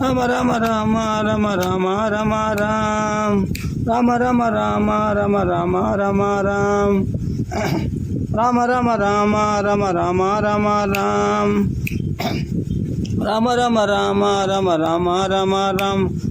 Rama Rama Rama Rama Rama Rama Rama Rama Rama Rama Rama Rama Rama Rama Rama Rama Rama Rama Rama Rama Rama Rama Rama Rama Rama Rama Rama Rama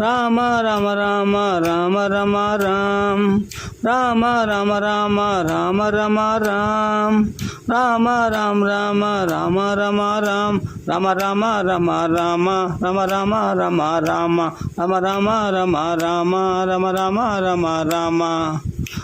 Rama Rama Rama Rama Rama Rama Rama Rama Rama Rama Rama Rama Rama Rama Rama Rama Rama Rama Rama Rama Rama Rama Rama Rama Rama Rama Rama Rama Rama Rama Rama Rama Rama Rama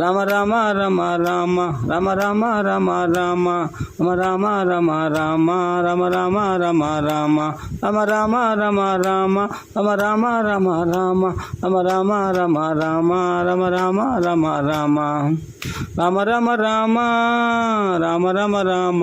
Rama Rama Rama Rama Rama Rama Rama Rama Rama Rama Rama Rama Rama Rama Rama Rama Rama Rama Rama Rama Rama Rama Rama Rama Rama Rama Rama Rama Rama Rama Rama Rama Rama Rama Rama Rama Rama Rama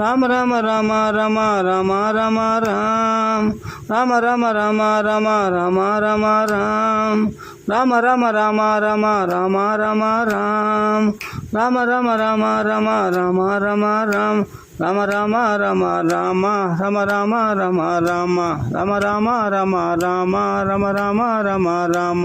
Rama Rama Rama Rama Rama Rama Rama Rama Rama Rama Rama Rama Rama Rama Rama Rama Rama Rama Rama Rama Rama Rama Rama Rama Rama Rama Rama Rama Rama Rama Rama Rama Rama Rama Rama Rama Rama Rama Rama Rama Rama Rama Rama Rama